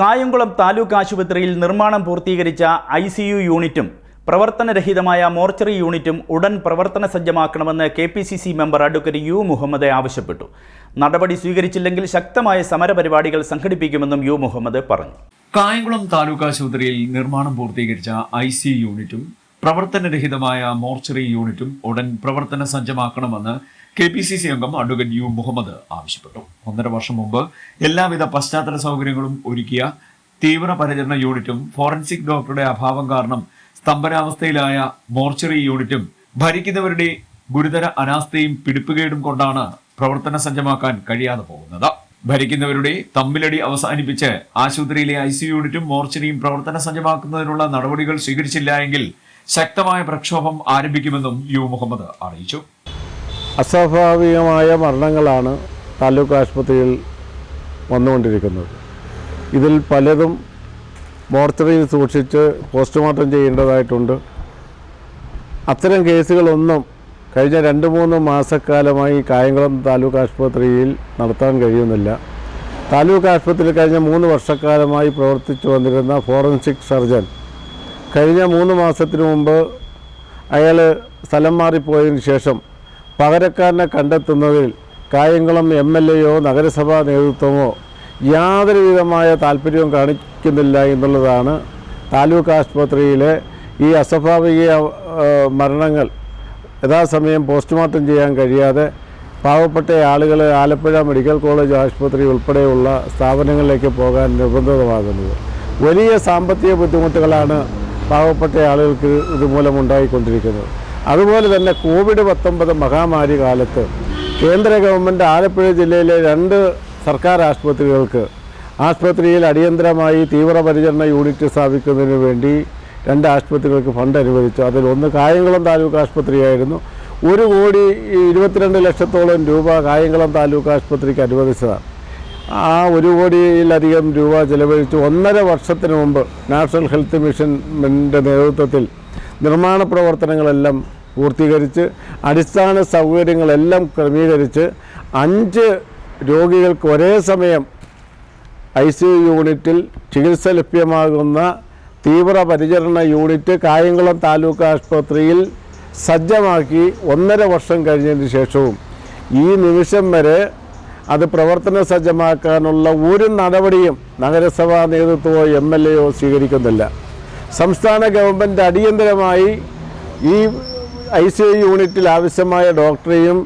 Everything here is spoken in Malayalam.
കായംകുളം താലൂക്ക് ആശുപത്രിയിൽ നിർമ്മാണം പൂർത്തീകരിച്ച ഐ സി യു യൂണിറ്റും പ്രവർത്തനരഹിതമായ മോർച്ചറി യൂണിറ്റും ഉടൻ പ്രവർത്തന സജ്ജമാക്കണമെന്ന് K P C C member advocate U Muhammad ആവശ്യപ്പെട്ടു. നടപടി സ്വീകരിച്ചില്ലെങ്കിൽ ശക്തമായ സമരപരിപാടികൾ സംഘടിപ്പിക്കുമെന്നും യു മുഹമ്മദ് പറഞ്ഞു. കായംകുളം താലൂക്ക് ആശുപത്രിയിൽ നിർമ്മാണം പൂർത്തീകരിച്ച ഐ സി യൂണിറ്റും പ്രവർത്തനരഹിതമായ മോർച്ചറി യൂണിറ്റും ഉടൻ പ്രവർത്തന സജ്ജമാക്കണമെന്ന് കെ പി സി സി അംഗം അഡ്വക്കേറ്റ് യു മുഹമ്മദ് ആവശ്യപ്പെട്ടു. ഒന്നര വർഷം മുമ്പ് എല്ലാവിധ പശ്ചാത്തല സൗകര്യങ്ങളും ഒരുക്കിയ തീവ്രപരിചരണ യൂണിറ്റും ഫോറൻസിക് ഡോക്ടറുടെ അഭാവം കാരണം സ്തംഭനാവസ്ഥയിലായ മോർച്ചറി യൂണിറ്റും ഭരിക്കുന്നവരുടെ ഗുരുതര അനാസ്ഥയും പിടിപ്പുകേടും കൊണ്ടാണ് പ്രവർത്തന സജ്ജമാക്കാൻ കഴിയാതെ പോകുന്നത്. ഭരിക്കുന്നവരുടെ തമ്മിലടി അവസാനിപ്പിച്ച് ആശുപത്രിയിലെ ഐ സി യൂണിറ്റും മോർച്ചറിയും പ്രവർത്തന സജ്ജമാക്കുന്നതിനുള്ള നടപടികൾ സ്വീകരിച്ചില്ല എങ്കിൽ ശക്തമായ പ്രക്ഷോഭം ആരംഭിക്കുമെന്നും യു മുഹമ്മദ് അറിയിച്ചു. അസ്വാഭാവികമായ മരണങ്ങളാണ് താലൂക്ക് ആശുപത്രിയിൽ വന്നുകൊണ്ടിരിക്കുന്നത്. ഇതിൽ പലതും മോർച്ചറിയിൽ സൂക്ഷിച്ച് പോസ്റ്റ്മോർട്ടം ചെയ്യേണ്ടതായിട്ടുണ്ട്. അത്തരം കേസുകളൊന്നും കഴിഞ്ഞ രണ്ട് മൂന്ന് മാസക്കാലമായി കായംകുളം താലൂക്ക് ആശുപത്രിയിൽ നടത്താൻ കഴിയുന്നില്ല. താലൂക്ക് ആശുപത്രിയിൽ കഴിഞ്ഞ മൂന്ന് വർഷക്കാലമായി പ്രവർത്തിച്ചു വന്നിരുന്ന ഫോറൻസിക് സർജൻ കഴിഞ്ഞ മൂന്ന് മാസത്തിനു മുമ്പ് അയാൾ സ്ഥലം മാറിപ്പോയതിന് ശേഷം പകരക്കാരനെ കണ്ടെത്തുന്നതിൽ കായംകുളം എം എൽ എയോ നഗരസഭാ നേതൃത്വമോ യാതൊരു വിധമായ താല്പര്യവും കാണിക്കുന്നില്ല എന്നുള്ളതാണ് താലൂക്ക് ആശുപത്രിയിലെ ഈ അസ്വാഭാവിക മരണങ്ങൾ യഥാസമയം പോസ്റ്റ്മോർട്ടം ചെയ്യാൻ കഴിയാതെ പാവപ്പെട്ട ആളുകൾ ആലപ്പുഴ മെഡിക്കൽ കോളേജ് ആശുപത്രി ഉൾപ്പെടെയുള്ള സ്ഥാപനങ്ങളിലേക്ക് പോകാൻ നിർബന്ധിതമാകുന്നത്. വലിയ സാമ്പത്തിക ബുദ്ധിമുട്ടുകളാണ് പാവപ്പെട്ട ആളുകൾക്ക് ഇതുമൂലം ഉണ്ടായിക്കൊണ്ടിരിക്കുന്നത് അതുപോലെ തന്നെ കോവിഡ് പത്തൊമ്പത് മഹാമാരി കാലത്ത് കേന്ദ്ര ഗവൺമെന്റ് ആലപ്പുഴ ജില്ലയിലെ രണ്ട് സർക്കാർ ആശുപത്രികൾക്ക് ആശുപത്രിയിൽ അടിയന്തരമായി തീവ്രപരിചരണ യൂണിറ്റ് സ്ഥാപിക്കുന്നതിന് വേണ്ടി രണ്ട് ആശുപത്രികൾക്ക് ഫണ്ട് അനുവദിച്ചു. അതിൽ ഒന്ന് കായംകുളം താലൂക്ക് ആശുപത്രിയായിരുന്നു. ഒരു കോടി ഇരുപത്തിരണ്ട് ലക്ഷത്തോളം രൂപ കായംകുളം താലൂക്ക് ആശുപത്രിക്ക് അനുവദിച്ചതാണ്. ആ ഒരു കോടിയിലധികം രൂപ ചെലവഴിച്ച് ഒന്നര വർഷത്തിന് മുമ്പ് നാഷണൽ ഹെൽത്ത് മിഷന്റെ നേതൃത്വത്തിൽ നിർമ്മാണ പ്രവർത്തനങ്ങളെല്ലാം പൂർത്തീകരിച്ച് അടിസ്ഥാന സൗകര്യങ്ങളെല്ലാം ക്രമീകരിച്ച് അഞ്ച് രോഗികൾക്ക് ഒരേ സമയം ഐ സി യു യൂണിറ്റിൽ ചികിത്സ ലഭ്യമാകുന്ന തീവ്ര പരിചരണ യൂണിറ്റ് കായംകുളം താലൂക്ക് ആശുപത്രിയിൽ സജ്ജമാക്കി ഒന്നര വർഷം കഴിഞ്ഞതിന് ശേഷവും ഈ നിമിഷം വരെ അത് പ്രവർത്തന സജ്ജമാക്കാനുള്ള ഒരു നടപടിയും നഗരസഭാ നേതൃത്വമോ എം എൽ എയോ സ്വീകരിക്കുന്നില്ല. സംസ്ഥാന ഗവൺമെന്റ് അടിയന്തരമായി ഈ ഐ സി യൂണിറ്റിൽ ആവശ്യമായ ഡോക്ടറെയും